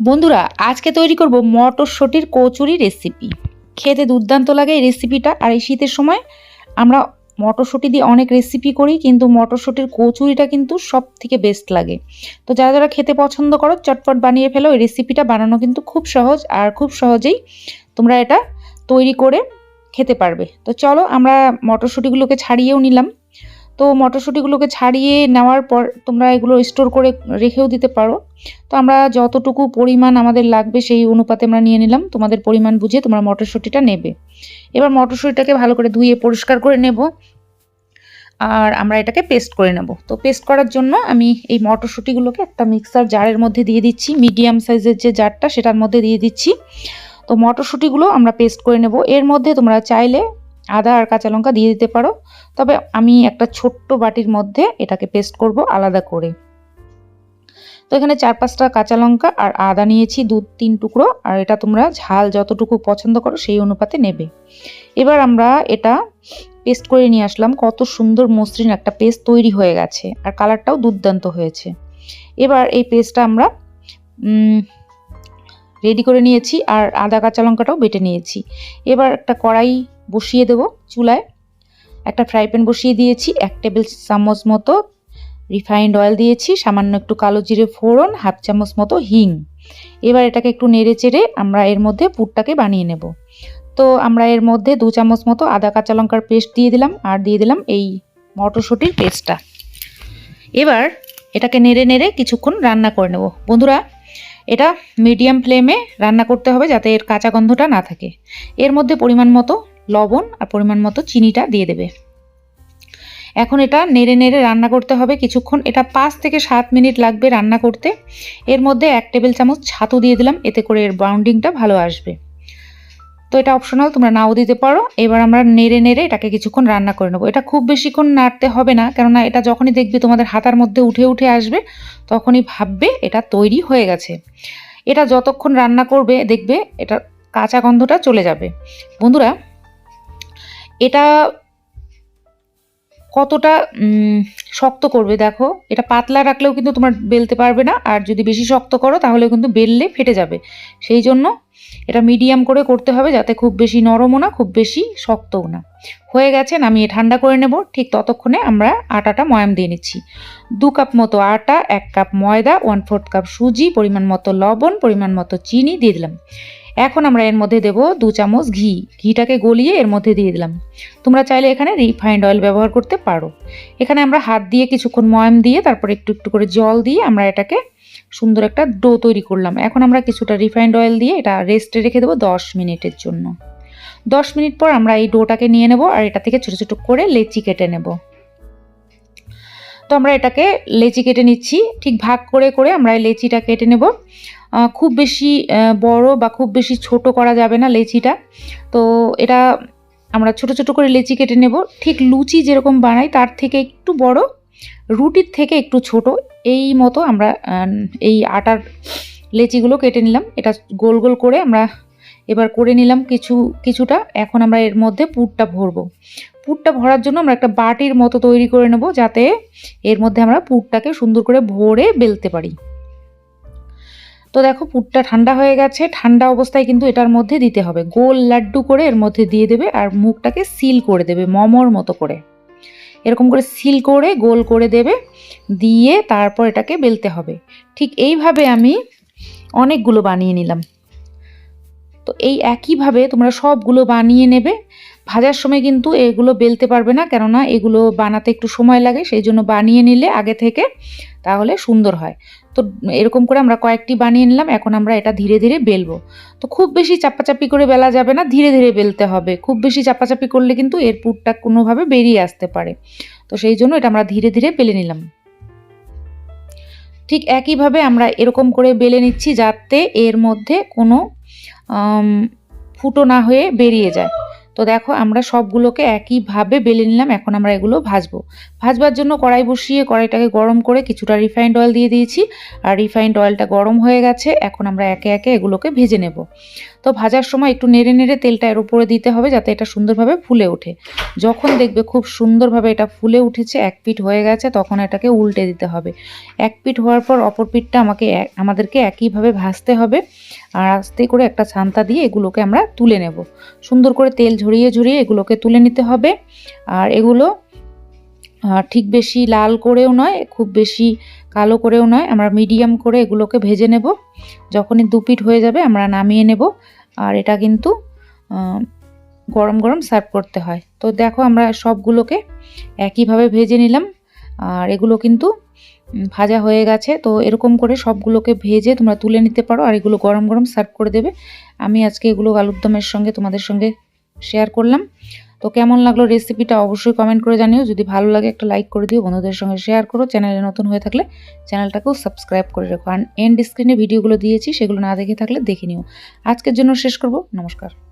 বন্ধুরা, আজকে তৈরি করব মটরশুঁটির কচুরি রেসিপি খেতে দুর্দান্ত লাগে এই রেসিপিটা আর এই শীতের সময় আমরা মটরশুঁটি দিয়ে অনেক রেসিপি করি, কিন্তু মটরশুঁটির কচুরিটা কিন্তু সব থেকে বেস্ট লাগে। তো যারা যারা খেতে পছন্দ করো, চটপট বানিয়ে ফেলো, এই রেসিপিটা বানানো কিন্তু খুব সহজ আর খুব সহজেই তোমরা এটা তৈরি করে খেতে পারবে। তো চলো আমরা মটরশুঁটিগুলোকে ছাড়িয়েও নিলাম। তো মটরশুঁটিগুলোকে ছাড়িয়ে নেওয়ার পর তোমরা এগুলো স্টোর করে রেখেও দিতে পারো। তো আমরা যতটুকু পরিমাণ আমাদের লাগবে সেই অনুপাতে আমরা নিয়ে নিলাম। তোমাদের পরিমাণ বুঝে তোমরা মটরশুঁটিটা নেবে। এবার মটরশুঁটিটাকে ভালো করে ধুয়ে পরিষ্কার করে নেব। আর আমরা এটাকে পেস্ট করে নেব। তো পেস্ট করার জন্য আমি এই মটরশুঁটিগুলোকে একটা মিক্সার জারের মধ্যে দিয়ে দিচ্ছি। মিডিয়াম সাইজের যে জারটা সেটার মধ্যে দিয়ে দিচ্ছি। তো মটরশুঁটিগুলো আমরা পেস্ট করে নেব। এর মধ্যে তোমরা চাইলে আদা আর কাঁচা লঙ্কা দিয়ে দিতে পারো। তবে আমি একটা ছোট্ট বাটির মধ্যে এটাকে পেস্ট করব আলাদা করে। তো এখানে চার পাঁচটা কাঁচা লঙ্কা আর আদা নিয়েছি, দু তিন টুকরো। আর এটা তোমরা ঝাল যতটুকু পছন্দ করো সেই অনুপাতে নেবে। এবার আমরা এটা পেস্ট করে নিয়ে আসলাম। কত সুন্দর মসৃণ একটা পেস্ট তৈরি হয়ে গেছে। আর কালারটাও দুর্দান্ত হয়েছে। এবার এই পেস্টটা আমরা রেডি করে নিয়েছি। আর আদা, কাঁচা লঙ্কাটাও বেটে নিয়েছি। এবার একটা কড়াই বসিয়ে দেব চুলায়। একটা ফ্রাই প্যান বসিয়ে দিয়েছি, এক টেবিল চামচ মতো রিফাইন্ড অয়েল দিয়েছি, সামান্য একটু কালো জিরে ফোড়ন হাফ চামচ মতো হিং। এবার এটাকে একটু নেড়ে চেড়ে আমরা এর মধ্যে পুরটাকে বানিয়ে নেব। তো আমরা এর মধ্যে দু চামচ মতো আদা, কাঁচা লঙ্কার পেস্ট দিয়ে দিলাম, আর দিয়ে দিলাম এই মটরশুঁটির পেস্টটা এবার এটাকে নেড়ে নেড়ে কিছুক্ষণ রান্না করে নেব। বন্ধুরা, এটা মিডিয়াম ফ্লেমে রান্না করতে হবে যাতে এর কাঁচা গন্ধটা না থাকে। এর মধ্যে পরিমাণ মতো লবণ আর পরিমাণ মতো চিনিটা দিয়ে দেবে। এখন এটা নেড়ে নেড়ে রান্না করতে হবে কিছুক্ষণ। এটা পাঁচ থেকে সাত মিনিট লাগবে রান্না করতে। এর মধ্যে এক টেবিল চামচ ছাতু দিয়ে দিলাম, এতে করে এর বাউন্ডিংটা ভালো আসবে। তো এটা অপশনাল তোমরা নাও দিতে পারো। এবার আমরা নেড়ে নেড়ে এটাকে কিছুক্ষণ রান্না করে নেব। এটা খুব বেশিক্ষণ নাড়তে হবে না, কেননা এটা যখনই দেখবে তোমাদের হাতার মধ্যে উঠে উঠে আসবে, তখনই ভাববে এটা তৈরি হয়ে গেছে। এটা যতক্ষণ রান্না করবে, দেখবে এটা কাঁচা গন্ধটা চলে যাবে। বন্ধুরা এটা কতটা শক্ত করবে দেখো। এটা পাতলা রাখলেও কিন্তু তোমার বেলতে পারবে না, আর যদি বেশি শক্ত করো তাহলে কিন্তু বেললে ফেটে যাবে। সেই জন্য এটা মিডিয়াম করে করতে হবে যাতে খুব বেশি নরমও না, খুব বেশি শক্তও না। হয়ে গেছে, নামিয়ে ঠান্ডা করে নেব। ঠিক ততক্ষণে আমরা আটাটা ময়াম দিয়ে নিচ্ছি। দু কাপ মতো আটা, এক কাপ ময়দা ওয়ান ফোর্থ কাপ সুজি, পরিমাণ মতো লবণ, পরিমাণ মতো চিনি দিয়ে দিলাম। এখন আমরা এর মধ্যে দেব দু চামচ ঘি। ঘিটাকে গলিয়ে এর মধ্যে দিয়ে দিলাম। তোমরা চাইলে এখানে রিফাইন্ড অয়েল ব্যবহার করতে পারো। এখানে আমরা হাত দিয়ে কিছুক্ষণ ময়াম দিয়ে তারপর একটু একটু করে জল দিয়ে আমরা এটাকে সুন্দর একটা ডো তৈরি করলাম। এখন আমরা কিছুটা রিফাইন্ড অয়েল দিয়ে এটা রেস্টে রেখে দেবো দশ মিনিটের জন্য। দশ মিনিট পর আমরা এই ডোটাকে নিয়ে নেব আর এটা থেকে ছোটো ছোটো করে লেচি কেটে নেব। তো আমরা এটাকে লেচি কেটে নিচ্ছি। ঠিক ভাগ করে করে আমরা এই লেচিটা কেটে নেব। খুব বেশি বড় বা খুব বেশি ছোট করা যাবে না লেচিটা। তো এটা আমরা ছোট ছোট করে লেচি কেটে নেব। ঠিক লুচি যেরকম বানাই, তার থেকে একটু বড়, রুটির থেকে একটু ছোট, এই মতো আমরা এই আটার লেচিগুলো কেটে নিলাম। এটা গোল গোল করে আমরা এবার করে নিলাম কিছু, কিছুটা। এখন আমরা এর মধ্যে পুরটা ভরবো। পুরটা ভরার জন্য আমরা একটা বাটির মতো তৈরি করে নেব যাতে এর মধ্যে আমরা পুরটাকে সুন্দর করে ভরে বেলতে পারি। তো দেখো, পুরটা ঠান্ডা হয়ে গেছে। ঠান্ডা অবস্থায় কিন্তু এটার মধ্যে দিতে হবে। গোল লাড্ডু করে এর মধ্যে দিয়ে দেবে আর মুখটাকে সিল করে দেবে, মমর মতো করে। এরকম করে সিল করে, গোল করে দেবে, দিয়ে তারপর এটাকে বেলতে হবে। ঠিক এইভাবে আমি অনেকগুলো বানিয়ে নিলাম। তো এই একইভাবে তোমরা সবগুলো বানিয়ে নেবে। ভাজার সময় কিন্তু এগুলো বেলতে পারবে না, কেননা এগুলো বানাতে একটু সময় লাগে, সেই জন্য বানিয়ে নিলে আগে থেকে তাহলে সুন্দর হয়। তো এরকম করে আমরা কয়েকটি বানিয়ে নিলাম, এখন আমরা এটা ধীরে ধীরে বেলবো। তো খুব বেশি চাপাচাপি করে বেলা যাবে না, ধীরে ধীরে বেলতে হবে। খুব বেশি চাপাচাপি করলে কিন্তু এর পুরটা কোনোভাবে বেরিয়ে আসতে পারে। তো সেই জন্য এটা আমরা ধীরে ধীরে বেলে নিলাম। ঠিক একইভাবে আমরা এরকম করে বেলে নিচ্ছি যাতে এর মধ্যে কোনো ফুটো না হয়ে বেরিয়ে যায়। তো দেখো, আমরা সবগুলোকে একইভাবে বেলে নিলাম, এখন আমরা এগুলো ভাজবো। ভাজবার জন্য কড়াই বসিয়ে কড়াইটাকে গরম করে কিছুটা রিফাইন্ড অয়েল দিয়ে দিয়েছি। আর রিফাইন্ড অয়েলটা গরম হয়ে গেছে, এখন আমরা একে একে এগুলোকে ভেজে নেব। তো ভাজার সময় একটু নেড়ে নেড়ে তেলটা এর উপরে দিতে হবে, যাতে এটা সুন্দরভাবে ফুলে ওঠে। যখন দেখবে খুব সুন্দরভাবে এটা ফুলে উঠেছে, এক পিঠ হয়ে গেছে, তখন এটাকে উল্টে দিতে হবে। এক পিঠ হওয়ার পর অপর পিঠটা আমাকে আমাদেরকে একইভাবে ভাজতে হবে। আর আস্তে করে একটা ছান্তা দিয়ে এগুলোকে আমরা তুলে নেব। সুন্দর করে তেল ঝরিয়ে ঝরিয়ে এগুলোকে তুলে নিতে হবে। আর এগুলো ঠিক বেশি লাল করেও নয়, খুব বেশি কালো করেও নয়। আমরা মিডিয়াম করে এগুলোকে ভেজে নেব। যখনই দু পিঠ হয়ে যাবে আমরা নামিয়ে নেব। আর এটা কিন্তু গরম গরম সার্ভ করতে হয়। তো দেখো আমরা সবগুলোকে একইভাবে ভেজে নিলাম। আর এগুলো কিন্তু ভাজা হয়ে গেছে। তো এরকম করে সবগুলোকে ভেজে তোমরা তুলে নিতে পারো। আর এগুলো গরম গরম সার্ভ করে দেবে। আমি আজকে এগুলো আলুর দমের সঙ্গে তোমাদের সঙ্গে শেয়ার করলাম। তো কেমন লাগল রেসিপিটা অবশ্যই কমেন্ট করে জানিও। যদি ভালো লাগে একটা লাইক করে দিও, বন্ধুদের সঙ্গে শেয়ার করো। চ্যানেলে নতুন হয়ে থাকলে চ্যানেলটাকেও সাবস্ক্রাইব করে রেখো। আর এন্ড স্ক্রিনে ভিডিওগুলো দিয়েছি, সেগুলো না দেখে থাকলে দেখে নিও। আজকের জন্য শেষ করব। নমস্কার।